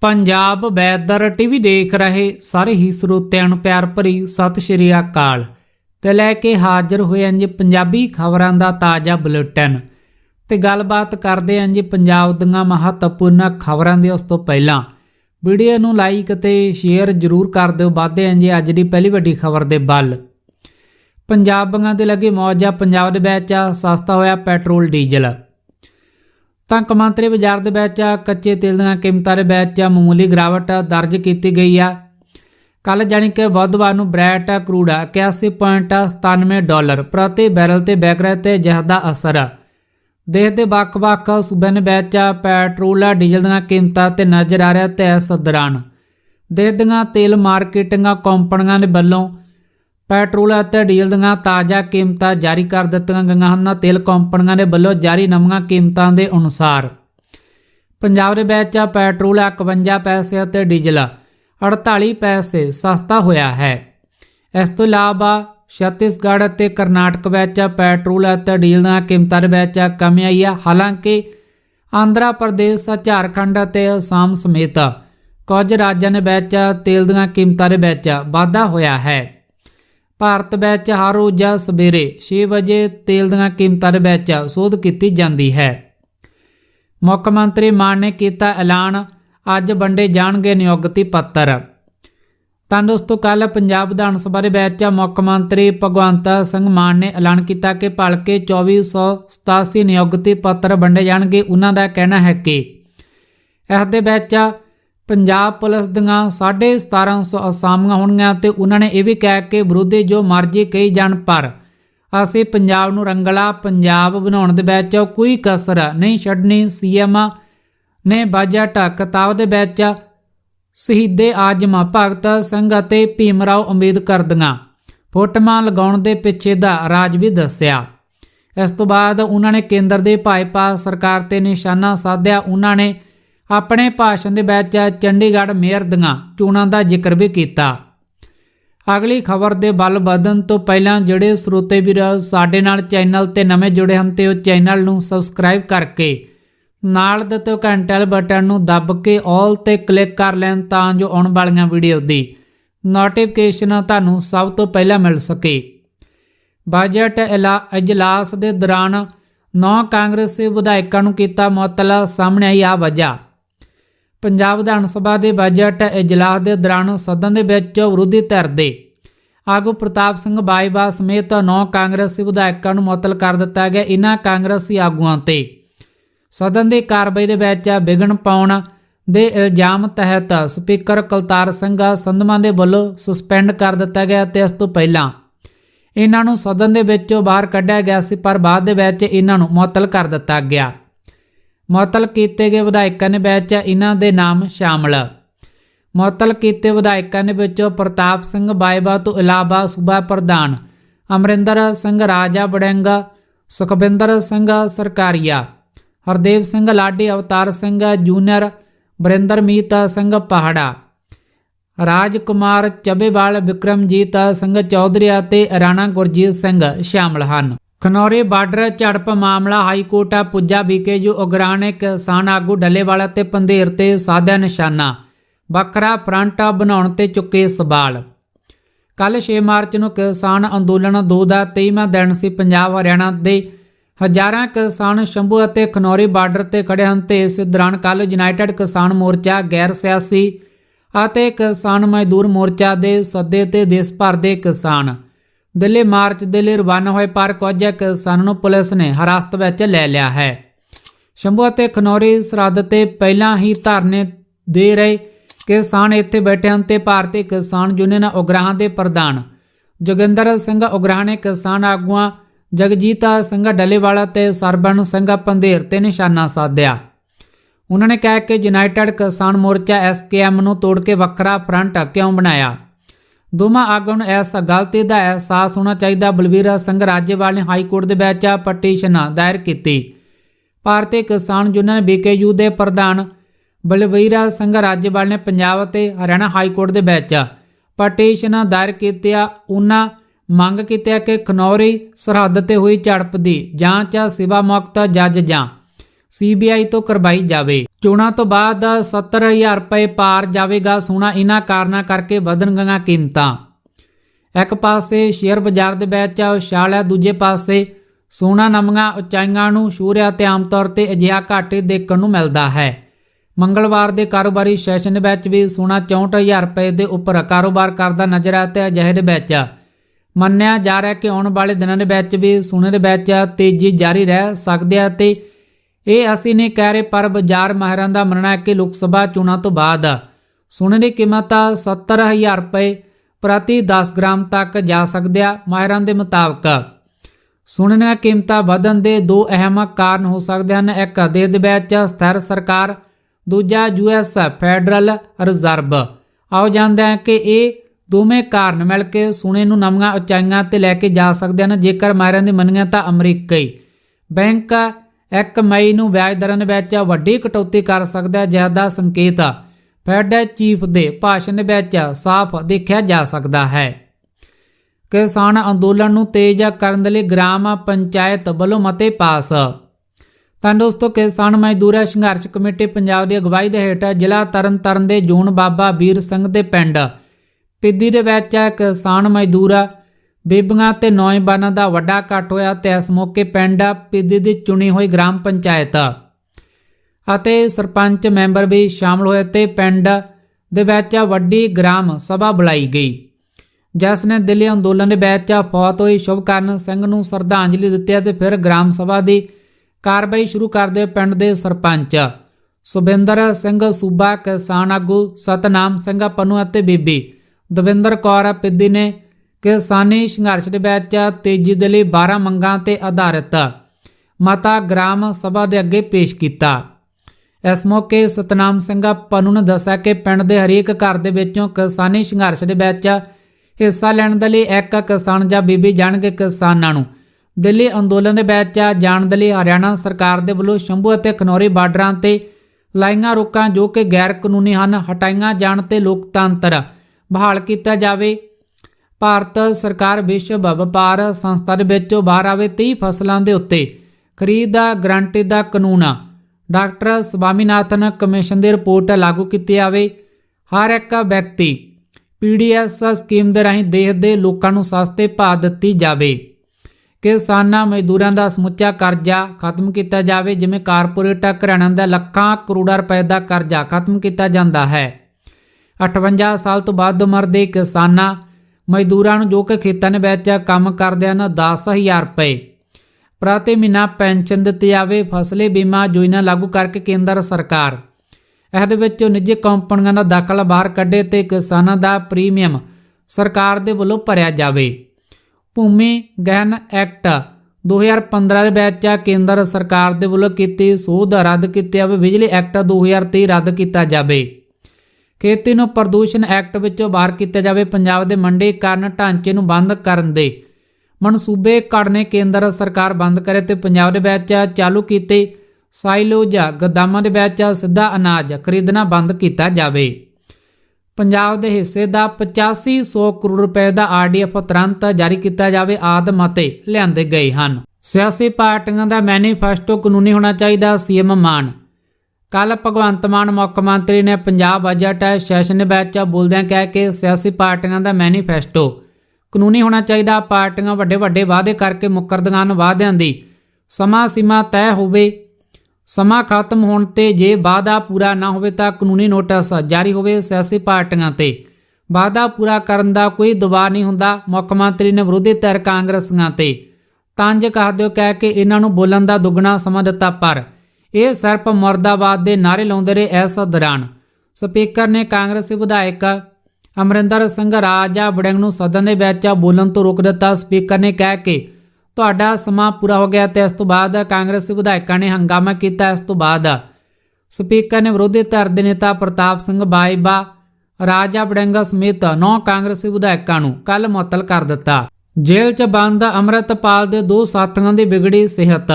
Punjab weather TV ਦੇਖ ਰਹੇ ਸਾਰੇ ਹੀ ਸਰੋਤਿਆਂ ਨੂੰ ਪਿਆਰ ਭਰੀ ਸਤਿ ਸ਼੍ਰੀ ਅਕਾਲ। ਤੇ ਲੈ ਕੇ ਹਾਜ਼ਰ ਹੋਏ ਹਾਂ ਜੀ ਪੰਜਾਬੀ ਖਬਰਾਂ ਦਾ ਤਾਜ਼ਾ ਬੁਲੇਟਿਨ। ਤੇ ਗੱਲਬਾਤ ਕਰਦੇ ਹਾਂ ਜੀ ਪੰਜਾਬ ਦੀਆਂ ਮਹੱਤਵਪੂਰਨ ਖਬਰਾਂ ਦੇ ਉਸ ਤੋਂ ਪਹਿਲਾਂ। ਵੀਡੀਓ ਨੂੰ ਲਾਈਕ ਤੇ ਸ਼ੇਅਰ ਜ਼ਰੂਰ ਕਰ ਦਿਓ, ਵਾਧੇ ਹਾਂ ਜੀ ਅੱਜ ਦੀ ਪਹਿਲੀ ਵੱਡੀ ਖਬਰ ਦੇ ਵੱਲ। ਪੰਜਾਬੀਆਂ ਦੇ ਲੱਗੇ ਮੌਜਾ, ਪੰਜਾਬ ਦੇ ਵਿੱਚ ਸਸਤਾ ਹੋਇਆ ਪੈਟਰੋਲ, ਡੀਜ਼ਲ। ਤਾਂ ਕੌਮਾਂਤਰੀ ਬਾਜ਼ਾਰ ਦੇ ਵਿੱਚ ਕੱਚੇ ਤੇਲ ਦੀਆਂ ਕੀਮਤਾਂ ਦੇ ਵਿੱਚ ਮਾਮੂਲੀ ਗਿਰਾਵਟ ਦਰਜ ਕੀਤੀ ਗਈ ਆ। ਕੱਲ ਜਾਣੀ ਕਿ ਬੁੱਧਵਾਰ ਨੂੰ ਬ੍ਰੈਟ ਕਰੂਡ 81.97 ਡਾਲਰ ਪ੍ਰਤੀ ਬੈਰਲ ਤੇ ਵਿਕ ਰਿਹਾ ਤੇ ਜਿਸ ਦਾ ਅਸਰ। ਦੇਸ਼ ਦੇ ਵੱਖ-ਵੱਖ ਸੂਬਿਆਂ ਦੇ ਵਿੱਚ ਪੈਟਰੋਲ, ਡੀਜ਼ਲ ਦੀਆਂ ਕੀਮਤਾਂ ਤੇ ਨਜ਼ਰ ਆ ਰਿਹਾ ਤੇ ਇਸ ਦੌਰਾਨ। ਦੇਸ਼ ਦੀਆਂ ਤੇਲ ਮਾਰਕੀਟਿੰਗ ਕੰਪਨੀਆਂ ਦੇ ਵੱਲੋਂ ਪੈਟਰੋਲ ਅਤੇ ਡੀਜ਼ਲ ਦੀਆਂ ਤਾਜ਼ਾ ਕੀਮਤਾਂ ਜਾਰੀ ਕਰ ਦਿੱਤੀਆਂ ਗਈਆਂ ਹਨ। ਤੇਲ ਕੰਪਨੀਆਂ ਦੇ ਵੱਲੋਂ ਜਾਰੀ ਨਵੀਆਂ ਕੀਮਤਾਂ ਦੇ ਅਨੁਸਾਰ ਪੰਜਾਬ ਦੇ ਵਿੱਚ ਪੈਟਰੋਲ 51 ਪੈਸੇ ਅਤੇ ਡੀਜ਼ਲ 48 ਪੈਸੇ ਸਸਤਾ ਹੋਇਆ ਹੈ। ਇਸ ਤੋਂ ਇਲਾਵਾ ਛੱਤੀਸਗੜ੍ਹ ਅਤੇ ਕਰਨਾਟਕ ਵਿੱਚ ਪੈਟਰੋਲ ਅਤੇ ਡੀਜ਼ਲ ਦੀਆਂ ਕੀਮਤਾਂ ਦੇ ਵਿੱਚ ਕਮੀ ਆਈ ਹੈ। ਹਾਲਾਂਕਿ ਆਂਧਰਾ ਪ੍ਰਦੇਸ਼, ਝਾਰਖੰਡ ਅਤੇ ਅਸਾਮ ਸਮੇਤ ਕੁਝ ਰਾਜਾਂ ਦੇ ਵਿੱਚ ਤੇਲ ਦੀਆਂ ਕੀਮਤਾਂ ਦੇ ਵਿੱਚ ਵਾਧਾ ਹੋਇਆ ਹੈ। ਭਾਰਤ ਵਿੱਚ ਹਰ ਰੋਜ਼ ਸਵੇਰੇ 6 ਵਜੇ ਤੇਲ ਦੀਆਂ ਕੀਮਤਾਂ ਦੇ ਵਿੱਚ ਸੋਧ ਕੀਤੀ ਜਾਂਦੀ ਹੈ। ਮੁੱਖ ਮੰਤਰੀ ਮਾਨ ਨੇ ਕੀਤਾ ਐਲਾਨ, ਅੱਜ ਵੰਡੇ ਜਾਣਗੇ ਨਿਯੁਕਤੀ ਪੱਤਰ। ਤਾਂ ਦੋਸਤੋ ਕੱਲ ਪੰਜਾਬ ਵਿਧਾਨ ਸਭਾ ਦੇ ਵਿੱਚ ਮੁੱਖ ਮੰਤਰੀ ਭਗਵੰਤ ਸਿੰਘ ਮਾਨ ਨੇ ਐਲਾਨ ਕੀਤਾ ਕਿ ਭਲਕੇ 2487 ਨਿਯੁਕਤੀ ਪੱਤਰ ਵੰਡੇ ਜਾਣਗੇ। ਉਹਨਾਂ ਦਾ ਕਹਿਣਾ ਹੈ ਕਿ ਇਸ ਦੇ ਵਿੱਚ ਪੰਜਾਬ ਪੁਲਿਸ ਦੀਆਂ 1750 ਅਸਾਮੀਆਂ ਹੋਣਗੀਆਂ ਤੇ ਉਹਨਾਂ ਨੇ ਇਹ ਵੀ ਕਿਹਾ ਕਿ ਵਿਰੋਧੀ ਜੋ ਮਰਜ਼ੀ ਕਹੀ ਜਾਣ, ਪਰ ਅਸੀਂ ਪੰਜਾਬ ਨੂੰ ਰੰਗਲਾ ਪੰਜਾਬ ਬਣਾਉਣ ਦੇ ਵਿੱਚ ਕੋਈ ਕਸਰ ਨਹੀਂ ਛੱਡਣੀ। ਸੀਐਮ ਨੇ ਬਜਟ ਕਿਤਾਬ ਦੇ ਵਿੱਚ ਸ਼ਹੀਦੇ ਆਜ਼ਮ ਭਗਤ ਸਿੰਘ ਅਤੇ ਭੀਮ ਰਾਓ ਅੰਬੇਦਕਰ ਦੀਆਂ ਫੋਟੋਆਂ ਲਗਾਉਣ ਦੇ ਪਿੱਛੇ ਦਾ ਰਾਜ ਵੀ ਦੱਸਿਆ। ਇਸ ਤੋਂ ਬਾਅਦ ਉਹਨਾਂ ਨੇ ਕੇਂਦਰ ਦੇ ਭਾਜਪਾ ਸਰਕਾਰ ਤੇ ਨਿਸ਼ਾਨਾ ਸਾਧਿਆ। ਉਹਨਾਂ ਨੇ ਆਪਣੇ ਭਾਸ਼ਣ ਦੇ ਵਿੱਚ ਚੰਡੀਗੜ੍ਹ ਮੇਅਰ ਦੀਆਂ ਚੋਣਾਂ ਦਾ ਜ਼ਿਕਰ ਵੀ ਕੀਤਾ। ਅਗਲੀ ਖਬਰ ਦੇ ਬਲ ਵਧਣ ਤੋਂ ਪਹਿਲਾਂ ਜਿਹੜੇ ਸਰੋਤੇ ਵੀਰ ਸਾਡੇ ਨਾਲ ਚੈਨਲ ਤੇ ਨਵੇਂ ਜੁੜੇ ਹਨ ਤੇ ਉਹ ਚੈਨਲ ਨੂੰ ਸਬਸਕ੍ਰਾਈਬ ਕਰਕੇ ਨਾਲ ਦਿੱਤੇ ਘੰਟੇ ਵਾਲੇ ਬਟਨ ਨੂੰ ਦੱਬ ਕੇ ਆਲ ਤੇ ਕਲਿੱਕ ਕਰ ਲੈਣ ਤਾਂ ਜੋ ਆਉਣ ਵਾਲੀਆਂ ਵੀਡੀਓ ਦੀ ਨੋਟੀਫਿਕੇਸ਼ਨ ਤੁਹਾਨੂੰ ਸਭ ਤੋਂ ਪਹਿਲਾਂ ਮਿਲ ਸਕੇ। ਬਜਟ ਇਲਾ- ਇਜਲਾਸ ਦੇ ਦੌਰਾਨ ਨੌ ਕਾਂਗਰਸੀ ਵਿਧਾਇਕਾਂ ਨੂੰ ਕੀਤਾ ਮੁਅੱਤਲਾ, ਸਾਹਮਣੇ ਆਈ ਆ ਵਜ੍ਹਾ। ਪੰਜਾਬ ਵਿਧਾਨ ਸਭਾ ਦੇ ਬਜਟ ਇਜਲਾਸ ਦੇ ਦੌਰਾਨ ਸਦਨ ਦੇ ਵਿੱਚ ਵਿਰੋਧੀ ਧਿਰ ਦੇ ਆਗੂ ਪ੍ਰਤਾਪ ਸਿੰਘ ਬਾਈਬਾ ਸਮੇਤ ਨੌ ਕਾਂਗਰਸੀ ਵਿਧਾਇਕਾਂ ਨੂੰ ਮੁਅੱਤਲ ਕਰ ਦਿੱਤਾ ਗਿਆ। ਇਹਨਾਂ ਕਾਂਗਰਸੀ ਆਗੂਆਂ ਤੇ ਸਦਨ ਦੀ ਕਾਰਵਾਈ ਦੇ ਵਿੱਚ ਵਿਘਨ ਪਾਉਣ ਦੇ ਇਲਜ਼ਾਮ ਤਹਿਤ ਸਪੀਕਰ ਕਲਤਾਰ ਸਿੰਘ ਸੰਧਮਾ ਦੇ ਵੱਲੋਂ ਸਸਪੈਂਡ ਕਰ ਦਿੱਤਾ ਗਿਆ ਤੇ ਇਸ ਤੋਂ ਪਹਿਲਾਂ ਇਹਨਾਂ ਨੂੰ ਸਦਨ ਦੇ ਵਿੱਚੋਂ ਬਾਹਰ ਕੱਢਿਆ ਗਿਆ ਸੀ, ਪਰ ਬਾਅਦ ਦੇ ਵਿੱਚ ਇਹਨਾਂ ਨੂੰ ਮੁਅੱਤਲ ਕਰ ਦਿੱਤਾ ਗਿਆ। ਮੁਅੱਤਲ ਕੀਤੇ ਗਏ ਵਿਧਾਇਕਾਂ ਦੇ ਵਿੱਚ ਇਹਨਾਂ ਦੇ ਨਾਮ ਸ਼ਾਮਲ। ਮੁਅੱਤਲ ਕੀਤੇ ਵਿਧਾਇਕਾਂ ਦੇ ਵਿੱਚੋਂ ਪ੍ਰਤਾਪ ਸਿੰਘ ਬਾਈਬਾ ਤੋਂ ਇਲਾਵਾ ਸੂਬਾ ਪ੍ਰਧਾਨ ਅਮਰਿੰਦਰ ਸਿੰਘ, ਰਾਜਾ ਬੜਿੰਗ ਸੁਖਵਿੰਦਰ ਸਿੰਘ ਸਰਕਾਰੀਆ, ਹਰਦੇਵ ਸਿੰਘ ਲਾਡੀ, ਅਵਤਾਰ ਸਿੰਘ ਜੂਨੀਅਰ ਬਰਿੰਦਰਮੀਤ ਸਿੰਘ ਪਹਾੜਾ ਰਾਜ ਕੁਮਾਰ ਚੱਬੇਵਾਲ, ਵਿਕਰਮਜੀਤ ਸਿੰਘ ਚੌਧਰੀ ਅਤੇ ਰਾਣਾ ਗੁਰਜੀਤ ਸਿੰਘ ਸ਼ਾਮਲ ਹਨ। ਖਨੌਰੀ ਬਾਰਡਰ ਝੜਪ ਮਾਮਲਾ ਹਾਈ ਕੋਰਟ ਪੁੱਜਾ ਵਿਕੇ ਜੋ ਉਗਰਾਣੇ ਕਿਸਾਨ ਆਗੂ ਡੱਲੇਵਾਲਾ ਤੇ ਪੰਧੇਰ ਤੇ ਸਾਧਿਆ ਨਿਸ਼ਾਨਾ। ਵੱਖਰਾ ਫਰੰਟ ਬਣਾਉਣ ਤੇ ਚੁੱਕੇ ਸਵਾਲ। ਕੱਲ 6 ਮਾਰਚ ਨੂੰ ਕਿਸਾਨ ਅੰਦੋਲਨ 2 ਦਾ 23ਵਾਂ ਦਿਨ ਸੀ ਪੰਜਾਬ ਹਰਿਆਣਾ ਦੇ ਹਜ਼ਾਰਾਂ ਕਿਸਾਨ ਸ਼ੰਭੂ ਅਤੇ ਖਨੌਰੀ ਬਾਰਡਰ ਤੇ ਖੜੇ ਹਨ ਤੇ ਇਸ ਦੌਰਾਨ ਕੱਲ ਯੂਨਾਈਟਿਡ ਕਿਸਾਨ ਮੋਰਚਾ, ਗੈਰ ਸਿਆਸੀ ਅਤੇ ਕਿਸਾਨ ਮਜ਼ਦੂਰ ਮੋਰਚਾ ਦੇ ਸੱਦੇ ਤੇ ਦੇਸ਼ ਭਰ ਦੇ ਕਿਸਾਨ ਦਿੱਲੀ ਮਾਰਚ ਦੇ ਲਈ ਰਵਾਨਾ ਹੋਏ ਪਰ ਕੁਝ ਕਿਸਾਨਾਂ ਨੂੰ ਪੁਲਿਸ ਨੇ ਹਿਰਾਸਤ ਵਿੱਚ ਲੈ ਲਿਆ ਹੈ। ਸ਼ੰਭੂ ਅਤੇ ਖਨੌਰੀ ਸਰਹੱਦ ਤੇ ਪਹਿਲਾਂ ਹੀ ਧਰਨੇ ਦੇ ਰਹੇ ਕਿਸਾਨ ਇੱਥੇ ਬੈਠੇ ਹਨ ਤੇ ਭਾਰਤੀ ਕਿਸਾਨ ਯੂਨੀਅਨ ਉਗਰਾਹਾਂ ਦੇ ਪ੍ਰਧਾਨ ਜੋਗਿੰਦਰ ਸਿੰਘ ਉਗਰਾਹਾਂ ਨੇ ਕਿਸਾਨ ਆਗੂਆਂ ਜਗਜੀਤ ਸਿੰਘ ਡੱਲੇਵਾਲਾ ਤੇ ਸਰਬਨ ਸਿੰਘ ਪੰਧੇਰ ਤੇ ਨਿਸ਼ਾਨਾ ਸਾਧਿਆ। ਉਹਨਾਂ ਨੇ ਕਿਹਾ ਕਿ ਯੂਨਾਈਟਿਡ ਕਿਸਾਨ ਮੋਰਚਾ ਐਸਕੇਐਮ ਨੂੰ ਤੋੜ ਕੇ ਵੱਖਰਾ ਫਰੰਟ ਕਿਉਂ ਬਣਾਇਆ? ਦੋਵਾਂ ਆਗੂਆਂ ਨੂੰ ਇਸ ਗਲਤੀ ਦਾ ਅਹਿਸਾਸ ਹੋਣਾ ਚਾਹੀਦਾ। ਬਲਵੀਰ ਸਿੰਘ ਰਾਜੇਵਾਲ ਨੇ ਹਾਈ ਕੋਰਟ ਦੇ ਵਿੱਚ ਪਟੀਸ਼ਨ ਦਾਇਰ ਕੀਤੀ। ਭਾਰਤੀ ਕਿਸਾਨ ਯੂਨੀਅਨ ਬੀਕੇਯੂ ਦੇ ਪ੍ਰਧਾਨ ਬਲਵੀਰ ਸਿੰਘ ਰਾਜੇਵਾਲ ਨੇ ਪੰਜਾਬ ਅਤੇ ਹਰਿਆਣਾ ਹਾਈ ਕੋਰਟ ਦੇ ਵਿੱਚ ਪਟੀਸ਼ਨ ਦਾਇਰ ਕੀਤੀਆਂ ਉਹਨਾਂ ਮੰਗ ਕੀਤੀ ਕਿ ਖਨੌਰੀ ਸਰਹੱਦ ਤੇ ਹੋਈ ਝੜਪ ਦੀ ਜਾਂਚ ਸਿਵਾ ਮੁਕਤ ਜੱਜ ਜਾਂ ਸੀਬੀਆਈ ਤੋਂ ਕਰਵਾਈ ਜਾਵੇ। ਚੋਣਾਂ ਤੋਂ ਬਾਅਦ 70000 ਰੁਪਏ ਪਾਰ ਜਾਵੇਗਾ ਸੋਨਾ ਇਹਨਾਂ ਕਾਰਨਾਂ ਕਰਕੇ ਵਧਣਗੀਆਂ ਕੀਮਤਾਂ। ਇੱਕ ਪਾਸੇ ਸ਼ੇਅਰ ਬਾਜ਼ਾਰ ਦੇ ਵਿੱਚ ਉਛਾਲ ਹੈ, ਦੂਜੇ ਪਾਸੇ ਸੋਨਾ ਨਵੀਆਂ ਉਚਾਈਆਂ ਨੂੰ ਛੂਹ ਰਿਹਾ ਤੇ ਆਮ ਤੌਰ ਤੇ ਅਜਿਹਾ ਘਾਟੇ ਦੇਖਣ ਨੂੰ ਮਿਲਦਾ ਹੈ। ਮੰਗਲਵਾਰ ਦੇ ਕਾਰੋਬਾਰੀ ਸੈਸ਼ਨ ਦੇ ਵਿੱਚ ਵੀ ਸੋਨਾ 64000 ਰੁਪਏ ਦੇ ਉੱਪਰ ਕਾਰੋਬਾਰ ਕਰਦਾ ਨਜ਼ਰ ਆਇਆ ਤੇ ਅਜਿਹੇ ਦੇ ਵਿੱਚ ਮੰਨਿਆ ਜਾ ਰਿਹਾ ਕਿ ਆਉਣ ਵਾਲੇ ਦਿਨਾਂ ਦੇ ਵਿੱਚ ਵੀ ਸੋਨੇ ਦੇ ਵਿੱਚ ਤੇਜ਼ੀ ਜਾਰੀ ਰਹਿ ਸਕਦੀ ਹੈ ਤੇ ਇਹ ਅਸੀਂ ਨਹੀਂ ਕਹਿ ਰਹੇ ਪਰ ਬਾਜ਼ਾਰ ਮਾਹਿਰਾਂ ਦਾ ਮੰਨਣਾ ਹੈ ਕਿ ਲੋਕ ਸਭਾ ਚੋਣਾਂ ਤੋਂ ਬਾਅਦ ਸੋਨੇ ਦੀ ਕੀਮਤ 70000 ਰੁਪਏ ਪ੍ਰਤੀ 10 ਗ੍ਰਾਮ ਤੱਕ ਜਾ ਸਕਦੀ ਆ, ਮਾਹਿਰਾਂ ਦੇ ਮੁਤਾਬਕ। ਸੋਨੇ ਦੀਆਂ ਕੀਮਤਾਂ ਵਧਣ ਦੇ ਦੋ ਅਹਿਮ ਕਾਰਨ ਹੋ ਸਕਦੇ ਹਨ। ਇੱਕ, ਦੇਸ਼ ਦੇ ਵਿੱਚ ਸਥਿਰ ਸਰਕਾਰ, ਦੂਜਾ ਯੂਐਸ ਫੈਡਰਲ ਰਿਜ਼ਰਵ। ਆਓ ਜਾਣਦੇ ਹਾਂ ਕਿ ਇਹ ਦੋਵੇਂ ਕਾਰਨ ਮਿਲ ਕੇ ਸੋਨੇ ਨੂੰ ਨਵੀਆਂ ਉਚਾਈਆਂ ਤੇ ਲੈ ਕੇ ਜਾ ਸਕਦੇ ਹਨ। ਜੇਕਰ ਮਾਹਿਰਾਂ ਦੀ ਮੰਨੀਆਂ ਤਾਂ ਅਮਰੀਕਈ ਬੈਂਕ 1 ਮਈ ਨੂੰ ਵਿਆਜ ਦਰਾਂ ਵਿੱਚ ਵੱਡੀ ਕਟੌਤੀ ਕਰ ਸਕਦਾ ਹੈ ਜ਼ਿਆਦਾ ਸੰਕੇਤ। ਫੈਡ ਚੀਫ ਦੇ ਭਾਸ਼ਣ ਵਿੱਚ ਸਾਫ਼ ਦੇਖਿਆ ਜਾ ਸਕਦਾ ਹੈ। ਕਿਸਾਨ ਅੰਦੋਲਨ ਨੂੰ ਤੇਜ਼ ਕਰਨ ਦੇ ਲਈ ਗ੍ਰਾਮ ਪੰਚਾਇਤ ਵੱਲੋਂ ਮਤੇ ਪਾਸ। ਤਾਂ ਦੋਸਤੋ ਕਿਸਾਨ ਮਜ਼ਦੂਰ ਸੰਘਰਸ਼ ਕਮੇਟੀ ਪੰਜਾਬ ਦੀ ਅਗਵਾਈ ਦੇ ਹੇਠ ਜ਼ਿਲ੍ਹਾ ਤਰਨਤਾਰਨ ਦੇ ਜੋਨ ਬਾਬਾ ਵੀਰ ਸਿੰਘ ਦੇ ਪਿੰਡ। ਪਿੱਦੀ ਦੇ ਵਿੱਚ ਕਿਸਾਨ ਮਜ਼ਦੂਰ ਬੀਬੀਆਂ ਤੇ ਨੌਜਵਾਨਾਂ ਦਾ ਵੱਡਾ ਇਕੱਠ ਹੋਇਆ ਤੇ ਇਸ ਮੌਕੇ ਪਿੰਡ ਪਿੱਦੀ ਦੀ ਚੁਣੀ ਹੋਈ ਗ੍ਰਾਮ ਪੰਚਾਇਤ ਅਤੇ ਸਰਪੰਚ ਮੈਂਬਰ ਵੀ ਸ਼ਾਮਲ ਹੋਏ ਤੇ ਪਿੰਡ ਦੇ ਵਿੱਚ ਵੱਡੀ ਗ੍ਰਾਮ ਸਭਾ ਬੁਲਾਈ ਗਈ, ਜਿਸ ਨੇ ਦਿੱਲੀ ਅੰਦੋਲਨ ਦੇ ਵਿੱਚ ਫੌਤ ਹੋਈ। ਸ਼ੁਭਕਰਨ ਸਿੰਘ ਨੂੰ ਸ਼ਰਧਾਂਜਲੀ ਦਿੱਤੀ ਅਤੇ ਫਿਰ ਗ੍ਰਾਮ ਸਭਾ ਦੀ ਕਾਰਵਾਈ ਸ਼ੁਰੂ ਕਰਦੇ ਪਿੰਡ ਦੇ ਸਰਪੰਚ ਸੁਬਿੰਦਰ ਸਿੰਘ ਸੂਬਾ, ਕਿਸਾਨ ਆਗੂ ਸਤਨਾਮ ਸਿੰਘ ਪੰਨੂ ਅਤੇ ਬੀਬੀ ਦਵਿੰਦਰ ਕੌਰ ਪਿੱਦੀ ਨੇ ਕਿਸਾਨੀ ਸੰਘਰਸ਼ ਦੇ ਵਿੱਚ ਤੇਜ਼ੀ ਦੇ ਲਈ 12 ਮੰਗਾਂ ਤੇ ਆਧਾਰਿਤ ਮਤਾ ਗ੍ਰਾਮ ਸਭਾ ਦੇ ਅੱਗੇ ਪੇਸ਼ ਕੀਤਾ। ਇਸ ਮੌਕੇ ਸਤਨਾਮ ਸਿੰਘ ਪਨੂ ਨੇ ਦੱਸਿਆ ਕਿ ਪਿੰਡ ਦੇ ਹਰੇਕ ਘਰ ਦੇ ਵਿੱਚੋਂ ਕਿਸਾਨੀ ਸੰਘਰਸ਼ ਦੇ ਵਿੱਚ ਹਿੱਸਾ ਲੈਣ ਦੇ ਲਈ ਇੱਕ ਕਿਸਾਨ ਜਾਂ ਬੀਬੀ ਜਾਣਗੇ ਕਿਸਾਨਾਂ ਨੂੰ। ਦਿੱਲੀ ਅੰਦੋਲਨ ਦੇ ਵਿੱਚ ਜਾਣ ਦੇ ਲਈ ਹਰਿਆਣਾ ਸਰਕਾਰ ਦੇ ਵੱਲੋਂ ਸ਼ੰਭੂ ਅਤੇ ਖਨੌਰੀ ਬਾਰਡਰਾਂ ਤੇ ਲਾਈਆਂ ਰੋਕਾਂ ਜੋ ਕਿ ਗੈਰ ਕਾਨੂੰਨੀ ਹਨ, ਹਟਾਈਆਂ ਜਾਣ ਤੇ ਲੋਕਤੰਤਰ ਬਹਾਲ ਕੀਤਾ ਜਾਵੇ। ਭਾਰਤ ਸਰਕਾਰ ਵਿਸ਼ਵ ਵਪਾਰ ਸੰਸਥਾ ਦੇ ਵਿੱਚੋਂ ਬਾਹਰ ਆਵੇ 30 ਫਸਲਾਂ ਦੇ ਉੱਤੇ। ਖਰੀਦ ਦਾ ਗਰੰਟੀ ਦਾ ਕਾਨੂੰਨ। ਡਾਕਟਰ ਸਵਾਮੀਨਾਥਨ ਕਮਿਸ਼ਨ ਦੀ ਰਿਪੋਰਟ ਲਾਗੂ ਕੀਤੀ ਜਾਵੇ। ਹਰ ਇੱਕ ਵਿਅਕਤੀ ਪੀਡੀਐਸ ਸਕੀਮ ਦੇ ਰਾਹੀਂ ਦੇਸ਼ ਦੇ ਲੋਕਾਂ ਨੂੰ ਸਸਤੇ ਭਾਅ ਦਿੱਤੀ ਜਾਵੇ। ਕਿਸਾਨਾਂ ਮਜ਼ਦੂਰਾਂ ਦਾ ਸਮੁੱਚਾ ਕਰਜ਼ਾ ਖਤਮ ਕੀਤਾ ਜਾਵੇ, ਜਿਵੇਂ ਕਾਰਪੋਰੇਟ ਘਰਾਣਿਆਂ ਦਾ ਲੱਖਾਂ ਕਰੋੜਾਂ ਰੁਪਏ ਦਾ ਕਰਜ਼ਾ ਖਤਮ ਕੀਤਾ ਜਾਂਦਾ ਹੈ। 58 ਸਾਲ ਤੋਂ ਵੱਧ ਉਮਰ ਦੇ ਕਿਸਾਨਾਂ ਮਜ਼ਦੂਰਾਂ ਨੂੰ ਜੋ ਕਿ ਖੇਤਾਂ ਦੇ ਵਿੱਚ ਕੰਮ ਕਰਦੇ ਹਨ 10000 ਰੁਪਏ। ਪ੍ਰਤੀ ਮਹੀਨਾ ਪੈਨਸ਼ਨ ਦਿੱਤੀ ਜਾਵੇ, ਫਸਲੀ ਬੀਮਾ ਯੋਜਨਾ ਲਾਗੂ ਕਰਕੇ ਕੇਂਦਰ ਸਰਕਾਰ। ਇਹਦੇ ਵਿੱਚ ਨਿੱਜੀ ਕੰਪਨੀਆਂ ਦਾ ਦਾਖਲਾ ਬਾਹਰ ਕੱਢੇ ਤੇ ਕਿਸਾਨਾਂ ਦਾ ਪ੍ਰੀਮੀਅਮ ਸਰਕਾਰ ਦੇ ਵੱਲੋਂ ਭਰਿਆ ਜਾਵੇ। ਭੂਮੀ ਗਹਿਣ ਐਕਟ 2015 ਦੇ ਵਿੱਚ ਕੇਂਦਰ ਸਰਕਾਰ ਦੇ ਵੱਲੋਂ ਕੀਤੀ ਸੋਧ ਰੱਦ ਕੀਤੀ ਜਾਵੇ। ਬਿਜਲੀ ਐਕਟ 2023 ਰੱਦ ਕੀਤਾ ਜਾਵੇ। ਖੇਤੀ ਨੂੰ ਪ੍ਰਦੂਸ਼ਣ ਐਕਟ ਵਿੱਚੋਂ ਬਾਹਰ ਕੀਤਾ ਜਾਵੇ ਪੰਜਾਬ ਦੇ ਮੰਡੀਕਰਨ ਢਾਂਚੇ ਨੂੰ ਬੰਦ ਕਰਨ ਦੇ। ਮਨਸੂਬੇ ਘੜਨੇ ਕੇਂਦਰ ਸਰਕਾਰ ਬੰਦ ਕਰੇ ਤੇ ਪੰਜਾਬ ਦੇ ਵਿੱਚ ਚਾਲੂ ਕੀਤੇ ਸਾਈਲੋਜ ਗਦਾਮਾਂ ਦੇ ਵਿੱਚ ਸਿੱਧਾ ਅਨਾਜ ਖਰੀਦਣਾ ਬੰਦ ਕੀਤਾ ਜਾਵੇ। ਪੰਜਾਬ ਦੇ ਹਿੱਸੇ ਦਾ 8500 ਕਰੋੜ ਰੁਪਏ ਦਾ ਆਰਡੀਐਫ ਤੁਰੰਤ ਜਾਰੀ ਕੀਤਾ ਜਾਵੇ, ਆਦ ਮਤੇ ਲਿਆਂਦੇ ਗਏ ਹਨ। ਸਿਆਸੀ ਪਾਰਟੀਆਂ ਦਾ ਮੈਨੀਫੈਸਟੋ ਕਾਨੂੰਨੀ ਹੋਣਾ ਚਾਹੀਦਾ, ਸੀਐਮ ਮਾਨ ਕੱਲ ਭਗਵੰਤ ਮਾਨ ਮੁੱਖ ਮੰਤਰੀ ਨੇ ਪੰਜਾਬ ਬਜਟ ਸੈਸ਼ਨ ਵਿੱਚ ਬੋਲਦਿਆਂ ਕਿਹਾ ਕਿ ਸਿਆਸੀ ਪਾਰਟੀਆਂ ਦਾ ਮੈਨੀਫੈਸਟੋ ਕਾਨੂੰਨੀ ਹੋਣਾ ਚਾਹੀਦਾ, ਪਾਰਟੀਆਂ ਵੱਡੇ ਵੱਡੇ ਵਾਅਦੇ ਕਰਕੇ ਮੁੱਕਰਦੀਆਂ ਹਨ ਵਾਅਦਿਆਂ ਦੀ। ਸਮਾਂ ਸੀਮਾ ਤੈਅ ਹੋਵੇ, ਸਮਾਂ ਖਤਮ ਹੋਣ ਤੇ ਜੇ ਵਾਅਦਾ ਪੂਰਾ ਨਾ ਹੋਵੇ ਤਾਂ ਕਾਨੂੰਨੀ ਨੋਟਿਸ ਜਾਰੀ ਹੋਵੇ ਸਿਆਸੀ ਪਾਰਟੀਆਂ ਤੇ। ਵਾਅਦਾ ਪੂਰਾ ਕਰਨ ਦਾ ਕੋਈ ਦਬਾਅ ਨਹੀਂ ਹੁੰਦਾ, ਮੁੱਖ ਮੰਤਰੀ ਨੇ ਵਿਰੋਧੀ ਧਿਰ ਕਾਂਗਰਸੀਆਂ ਤੇ। ਤੰਜ ਕਹਦੇ ਹੋ ਕਹਿ ਕੇ ਇਹਨਾਂ ਨੂੰ ਬੋਲਣ ਦਾ ਦੁੱਗਣਾ ਸਮਾਂ ਦਿੱਤਾ ਪਰ ਇਹ ਸਿਰਫ ਮਰਦਾਬਾਦ ਦੇ ਨਾਰੇ ਲਾਉਂਦੇ ਰਹੇ ਇਸ ਦੌਰਾਨ। ਸਪੀਕਰ ਨੇ ਕਾਂਗਰਸੀ ਵਿਧਾਇਕ ਅਮਰਿੰਦਰ ਸਿੰਘ ਰਾਜਾ ਬੜਿੰਗ ਨੂੰ ਸਦਨ ਦੇ ਵਿੱਚ ਬੋਲਣ ਤੋਂ ਰੋਕ ਦਿੱਤਾ। ਸਪੀਕਰ ਨੇ ਕਿਹਾ ਕਿ ਤੁਹਾਡਾ ਸਮਾਂ ਪੂਰਾ ਹੋ ਗਿਆ ਤੇ ਇਸ ਤੋਂ ਬਾਅਦ ਕਾਂਗਰਸੀ ਵਿਧਾਇਕਾਂ ਨੇ ਹੰਗਾਮਾ ਕੀਤਾ। ਇਸ ਤੋਂ ਬਾਅਦ ਸਪੀਕਰ ਨੇ ਵਿਰੋਧੀ ਧਿਰ ਦੇ ਨੇਤਾ ਪ੍ਰਤਾਪ ਸਿੰਘ ਬਾਈਬਾ ਰਾਜਾ ਬੜਿੰਗਾ ਸਮੇਤ ਨੌ ਕਾਂਗਰਸੀ ਵਿਧਾਇਕਾਂ ਨੂੰ ਕੱਲ ਮੁਅੱਤਲ ਕਰ ਦਿੱਤਾ। ਜੇਲ੍ਹ 'ਚ ਬੰਦ ਅਮਰਤਪਾਲ ਦੇ ਦੋ ਸਾਥੀਆਂ ਦੀ ਵਿਗੜੀ ਸਿਹਤ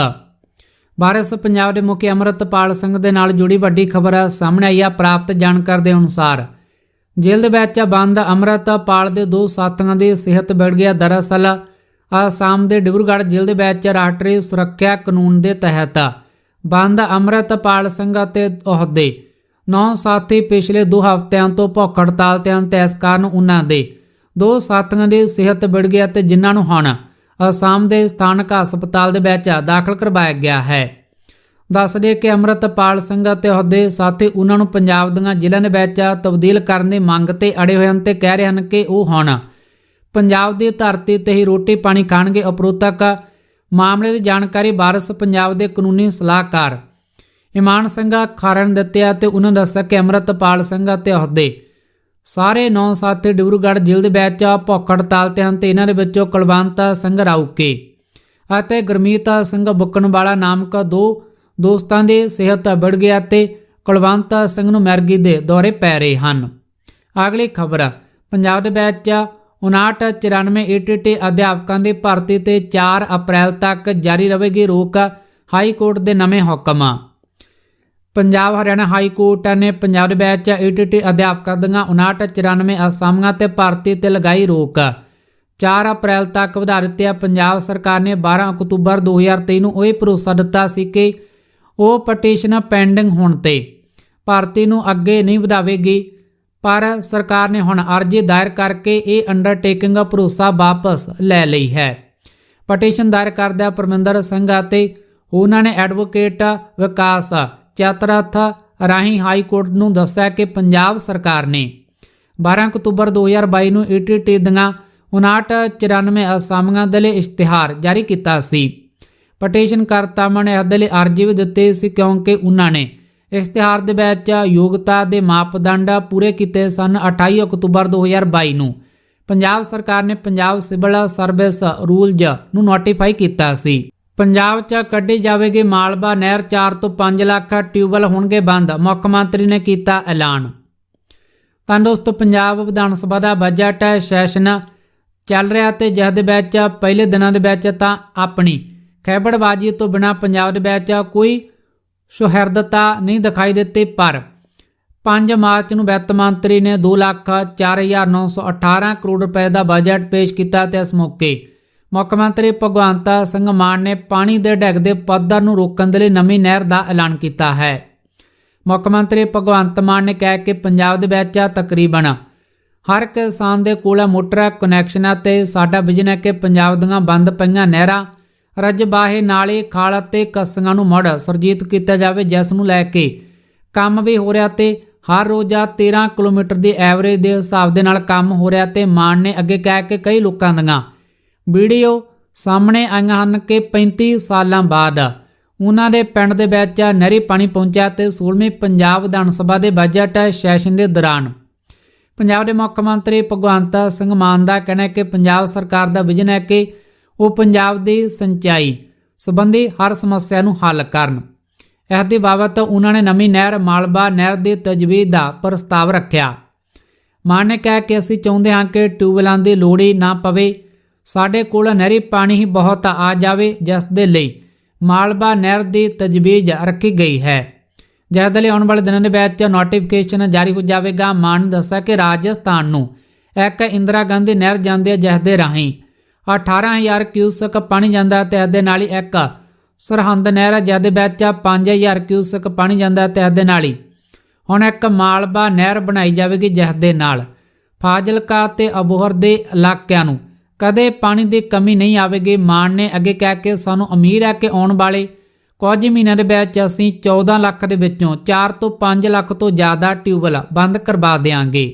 ਵਾਰਿਸ ਪੰਜਾਬ ਦੇ ਮੁਖੀ ਅਮਰਤਪਾਲ ਸਿੰਘ ਦੇ ਨਾਲ ਜੁੜੀ ਵੱਡੀ ਖਬਰ ਸਾਹਮਣੇ ਆਈ ਆ, ਪ੍ਰਾਪਤ ਜਾਣਕਾਰੀ ਦੇ ਅਨੁਸਾਰ। ਜੇਲ੍ਹ ਦੇ ਵਿੱਚ ਬੰਦ ਅਮਰਤਪਾਲ ਦੇ ਦੋ ਸਾਥੀਆਂ ਦੀ ਸਿਹਤ ਵਿਗੜ ਗਿਆ ਦਰਅਸਲ ਆਸਾਮ ਦੇ ਡਿਬਰੂਗੜ੍ਹ ਜੇਲ੍ਹ ਦੇ ਵਿੱਚ ਰਾਸ਼ਟਰੀ ਸੁਰੱਖਿਆ ਕਾਨੂੰਨ ਦੇ ਤਹਿਤ ਬੰਦ ਅੰਮ੍ਰਿਤਪਾਲ ਸਿੰਘ ਅਤੇ ਅਹੁਦੇ। ਨੌ ਸਾਥੀ ਪਿਛਲੇ 2 ਹਫ਼ਤਿਆਂ ਤੋਂ ਭੁੱਖ ਹੜਤਾਲ ਤੇ ਹਨ ਤੇ ਇਸ ਕਾਰਨ ਉਹਨਾਂ ਦੇ ਦੋ ਸਾਥੀਆਂ ਦੀ ਸਿਹਤ ਵਿੜ ਗਈ ਅਤੇ ਜਿਨ੍ਹਾਂ ਨੂੰ ਹੁਣ ਅਸਾਮ ਦੇ ਸਥਾਨਕ ਹਸਪਤਾਲ ਦੇ ਵਿੱਚ ਦਾਖਲ ਕਰਵਾਇਆ ਗਿਆ ਹੈ। ਦੱਸਦੇ ਕਿ ਅੰਮ੍ਰਿਤਪਾਲ ਸਿੰਘ ਅਤੇ ਅਹੁਦੇ ਸਾਥੀ ਉਹਨਾਂ ਨੂੰ ਪੰਜਾਬ ਦੀਆਂ ਜ਼ਿਲ੍ਹਿਆਂ ਦੇ ਵਿੱਚ ਤਬਦੀਲ ਕਰਨ ਦੀ ਮੰਗ ਤੇ ਅੜੇ ਹੋਏ ਹਨ ਤੇ ਕਹਿ ਰਹੇ ਹਨ ਕਿ ਉਹ ਹੁਣ ਪੰਜਾਬ ਦੀ ਧਰਤੀ ਤੇ ਹੀ ਰੋਟੀ ਪਾਣੀ ਖਾਣਗੇ। ਉਪਰੋਤਕ ਮਾਮਲੇ ਦੀ ਜਾਣਕਾਰੀ ਬਾਰਸ ਪੰਜਾਬ ਦੇ ਕਾਨੂੰਨੀ ਸਲਾਹਕਾਰ ਇਮਾਨ ਸਿੰਘ ਖਾਰਨ ਦਿੱਤੇ ਅਤੇ ਉਹਨਾਂ ਦੱਸਿਆ ਕਿ ਅੰਮ੍ਰਿਤਪਾਲ ਸਿੰਘ ਅਤੇ ਅਹੁਦੇ ਸਾਰੇ ਨੌ ਸਾਥੀ ਡਿਬਰੂਗੜ੍ਹ ਜ਼ਿਲ੍ਹੇ ਦੇ ਵਿੱਚ ਭੁੱਖ ਹੜਤਾਲ ਤੇ ਹਨ ਤੇ ਇਹਨਾਂ ਦੇ ਵਿੱਚੋਂ ਕੁਲਵੰਤ ਸਿੰਘ ਰਾਊਕੇ ਅਤੇ ਗੁਰਮੀਤ ਸਿੰਘ ਬੁੱਕਣ ਵਾਲਾ ਨਾਮਕ ਦੋ ਦੋਸਤਾਂ ਦੀ ਸਿਹਤ ਵਿੜ ਗਿਆ ਤੇ ਕੁਲਵੰਤ ਸਿੰਘ ਨੂੰ ਮਿਰਗੀ ਦੇ ਦੌਰੇ ਪੈ ਰਹੇ ਹਨ। ਅਗਲੀ ਖਬਰ, ਪੰਜਾਬ ਦੇ ਵਿੱਚ 59 94 ਏਟੀਟੀ ਅਧਿਆਪਕਾਂ ਦੀ ਭਰਤੀ ਤੇ 4 ਅਪ੍ਰੈਲ ਤੱਕ ਜਾਰੀ ਰਹੇਗੀ ਰੋਕ ਹਾਈ ਕੋਰਟ ਦੇ ਨਵੇਂ ਹੁਕਮ। ਪੰਜਾਬ, ਹਰਿਆਣਾ ਹਾਈ ਕੋਰਟ ਨੇ ਪੰਜਾਬ ਦੇ ਵਿੱਚ ਏਟੀਟੀ ਅਧਿਆਪਕਾਂ ਦੀਆਂ 59 94 ਅਸਾਮੀਆਂ ਤੇ ਭਰਤੀ ਤੇ ਲਗਾਈ ਰੋਕ। 4 ਅਪ੍ਰੈਲ ਤੱਕ ਵਧਾ ਦਿੱਤੀ ਹੈ ਪੰਜਾਬ ਸਰਕਾਰ ਨੇ। 12 ਅਕਤੂਬਰ 2023 ਨੂੰ ਇਹ ਭਰੋਸਾ ਦਿੱਤਾ ਸੀ ਕਿ ਉਹ ਪਟੀਸ਼ਨ ਪੈਂਡਿੰਗ ਹੋਣ ਤੇ ਭਰਤੀ ਨੂੰ ਅੱਗੇ ਨਹੀਂ ਵਧਾਵੇਗੀ। ਪਰ ਸਰਕਾਰ ਨੇ ਹੁਣ ਅਰਜ਼ੀ ਦਾਇਰ ਕਰਕੇ ਇਹ ਅੰਡਰਟੇਕਿੰਗ ਭਰੋਸਾ ਵਾਪਸ ਲੈ ਲਈ ਹੈ। ਪਟੀਸ਼ਨ ਦਾਇਰ ਕਰਦਿਆਂ ਪਰਮਿੰਦਰ ਸਿੰਘ ਅਤੇ ਉਹਨਾਂ ਨੇ ਐਡਵੋਕੇਟ ਵਿਕਾਸ ਚਤਰਥ ਰਾਹੀਂ ਹਾਈ ਕੋਰਟ ਨੂੰ ਦੱਸਿਆ ਕਿ ਪੰਜਾਬ ਸਰਕਾਰ ਨੇ 12 ਅਕਤੂਬਰ 2022 ਨੂੰ ਈਟੀਟੀ ਦੀਆਂ 59 94 ਅਸਾਮੀਆਂ ਦੇ ਲਈ ਇਸ਼ਤਿਹਾਰ ਜਾਰੀ ਕੀਤਾ ਸੀ। ਪਟੀਸ਼ਨ ਕਰਤਾਵਾਂ ਨੇ ਇਹਦੇ ਲਈ ਅਰਜ਼ੀ ਵੀ ਦਿੱਤੀ ਸੀ ਕਿਉਂਕਿ ਉਹਨਾਂ ਨੇ ਇਸ਼ਤਿਹਾਰ ਦੇ ਵਿੱਚ ਯੋਗਤਾ ਦੇ ਮਾਪਦੰਡ ਪੂਰੇ ਕੀਤੇ ਸਨ। 28 ਅਕਤੂਬਰ 2022 ਨੂੰ ਪੰਜਾਬ ਸਰਕਾਰ ਨੇ ਪੰਜਾਬ ਸਿਵਲ ਸਰਵਿਸ ਰੂਲਜ਼ ਨੂੰ ਨੋਟੀਫਾਈ ਕੀਤਾ ਸੀ। ਪੰਜਾਬ 'ਚ ਕੱਢੀ ਜਾਵੇਗੀ ਮਾਲਵਾ ਨਹਿਰ 4 ਤੋਂ 5 ਲੱਖ ਟਿਊਬਲ ਹੋਣਗੇ ਬੰਦ, ਮੁੱਖ ਮੰਤਰੀ ਨੇ ਕੀਤਾ ਐਲਾਨ। ਤਾਂ ਦੋਸਤੋ ਪੰਜਾਬ ਵਿਧਾਨ ਸਭਾ ਦਾ ਬਜਟ ਸੈਸ਼ਨ ਚੱਲ ਰਿਹਾ ਤੇ ਜਿਸ ਦੇ ਵਿੱਚ ਪਹਿਲੇ ਦਿਨਾਂ ਦੇ ਵਿੱਚ ਤਾਂ ਆਪਣੀ ਖੈਬੜਬਾਜੀ ਤੋਂ ਬਿਨਾ ਪੰਜਾਬ ਦੇ ਵਿੱਚ ਕੋਈ ਸੁਹਿਰਦਤਾ ਨਹੀਂ ਦਿਖਾਈ ਦਿੱਤੀ, ਪਰ 5 ਮਾਰਚ ਨੂੰ ਵਿੱਤ ਮੰਤਰੀ ਨੇ 2 ਲੱਖ 4918 ਕਰੋੜ ਰੁਪਏ ਦਾ ਬਜਟ ਪੇਸ਼ ਕੀਤਾ ਤੇ ਇਸ ਮੌਕੇ ਮੁੱਖ ਮੰਤਰੀ ਭਗਵੰਤ ਸਿੰਘ ਮਾਨ ਨੇ ਪਾਣੀ ਦੇ ਡਿੱਗਦੇ ਪੱਧਰ ਨੂੰ ਰੋਕਣ ਦੇ ਲਈ ਨਵੀਂ ਨਹਿਰ ਦਾ ਐਲਾਨ ਕੀਤਾ ਹੈ। ਮੁੱਖ ਮੰਤਰੀ ਭਗਵੰਤ ਮਾਨ ਨੇ ਕਿਹਾ ਕਿ ਪੰਜਾਬ ਦੇ ਵਿੱਚ ਤਕਰੀਬਨ ਹਰ ਕਿਸਾਨ ਦੇ ਕੋਲ ਮੋਟਰ ਕਨੈਕਸ਼ਨ ਅਤੇ ਸਾਡਾ ਵਿਜ਼ਨ ਹੈ ਕਿ ਪੰਜਾਬ ਦੀਆਂ ਬੰਦ ਪਈਆਂ ਨਹਿਰਾਂ ਰਜਬਾਹੇ ਨਾਲੇ ਖਾਲ ਅਤੇ ਕੱਸੀਆਂ ਨੂੰ ਮੁੜ ਸਰਜੀਤ ਕੀਤਾ ਜਾਵੇ, ਜਿਸ ਨੂੰ ਲੈ ਕੇ ਕੰਮ ਵੀ ਹੋ ਰਿਹਾ ਤੇ ਹਰ ਰੋਜ਼ 13 ਕਿਲੋਮੀਟਰ ਦੀ ਐਵਰੇਜ ਦੇ ਹਿਸਾਬ ਦੇ ਨਾਲ ਕੰਮ ਹੋ ਰਿਹਾ ਤੇ ਮਾਨ ਨੇ ਅੱਗੇ ਕਹਿ ਕਿ ਕਈ ਲੋਕਾਂ ਦੀਆਂ ਵੀਡੀਓ ਸਾਹਮਣੇ ਆਈਆਂ ਹਨ ਕਿ 35 ਸਾਲਾਂ ਬਾਅਦ ਉਹਨਾਂ ਦੇ ਪਿੰਡ ਦੇ ਵਿੱਚ ਨਹਿਰੀ ਪਾਣੀ ਪਹੁੰਚਿਆ ਤੇ 16ਵੀਂ ਪੰਜਾਬ ਵਿਧਾਨ ਸਭਾ ਦੇ ਬਜਟ ਸੈਸ਼ਨ ਦੇ ਦੌਰਾਨ ਪੰਜਾਬ ਦੇ ਮੁੱਖ ਮੰਤਰੀ ਭਗਵੰਤ ਸਿੰਘ ਮਾਨ ਦਾ ਕਹਿਣਾ ਹੈ ਕਿ ਪੰਜਾਬ ਸਰਕਾਰ ਦਾ ਵਿਜ਼ਨ ਹੈ ਕਿ ਉਹ ਪੰਜਾਬ ਦੀ ਸਿੰਚਾਈ ਸੰਬੰਧੀ ਹਰ ਸਮੱਸਿਆ ਨੂੰ ਹੱਲ ਕਰਨ। ਇਸ ਦੇ ਬਾਬਤ ਉਹਨਾਂ ਨੇ ਨਵੀਂ ਨਹਿਰ ਮਾਲਵਾ ਨਹਿਰ ਦੀ ਤਜਵੀਜ਼ ਦਾ ਪ੍ਰਸਤਾਵ ਰੱਖਿਆ। ਮਾਨ ਨੇ ਕਿਹਾ ਕਿ ਅਸੀਂ ਚਾਹੁੰਦੇ ਹਾਂ ਕਿ ਟਿਊਬਵੈਲਾਂ ਦੀ ਲੋੜ ਹੀ ਨਾ ਪਵੇ ਸਾਡੇ ਕੋਲ ਨਹਿਰੀ ਪਾਣੀ ਹੀ ਬਹੁਤ ਆ ਜਾਵੇ ਜਿਸ ਦੇ ਲਈ ਮਾਲਵਾ ਨਹਿਰ ਦੀ ਤਜਵੀਜ਼ ਰੱਖੀ ਗਈ ਹੈ। ਜਿਸ ਦੇ ਲਈ ਆਉਣ ਵਾਲੇ ਦਿਨਾਂ ਦੇ ਵਿੱਚ ਨੋਟੀਫਿਕੇਸ਼ਨ ਜਾਰੀ ਹੋ ਜਾਵੇਗਾ। ਮਾਨ ਨੇ ਦੱਸਿਆ ਕਿ ਰਾਜਸਥਾਨ ਨੂੰ ਇੱਕ ਇੰਦਰਾ ਗਾਂਧੀ ਨਹਿਰ ਜਾਂਦੀ ਹੈ ਜਿਸ ਦੇ ਰਾਹੀਂ 18000 ਕਿਊਸਕ ਪਾਣੀ ਜਾਂਦਾ ਹੈ ਇਸ ਦੇ ਨਾਲ ਹੀ ਇੱਕ ਸਰਹੰਦ ਨਹਿਰ ਹੈ ਜਿਸ ਦੇ ਵਿੱਚ 5000 ਕਿਊਸਕ ਪਾਣੀ ਜਾਂਦਾ ਹੈ ਇਸ ਦੇ ਨਾਲ ਹੀ ਹੁਣ ਇੱਕ ਮਾਲਵਾ ਨਹਿਰ ਬਣਾਈ ਜਾਵੇਗੀ ਜਿਸ ਦੇ ਨਾਲ ਫਾਜ਼ਿਲਕਾ ਤੇ ਅਬੋਹਰ ਦੇ ਇਲਾਕਿਆਂ ਨੂੰ ਕਦੇ ਪਾਣੀ ਦੀ ਕਮੀ ਨਹੀਂ ਆਵੇਗੀ। ਮਾਨ ਨੇ ਅੱਗੇ ਕਹਿ ਕੇ ਸਾਨੂੰ ਉਮੀਦ ਹੈ ਕਿ ਆਉਣ ਵਾਲੇ ਕੁਝ ਮਹੀਨਿਆਂ ਦੇ ਵਿੱਚ ਅਸੀਂ 14 ਲੱਖ ਦੇ ਵਿੱਚੋਂ 4 ਤੋਂ 5 ਲੱਖ ਤੋਂ ਜ਼ਿਆਦਾ ਟਿਊਬਲ ਬੰਦ ਕਰਵਾ ਦੇਵਾਂਗੇ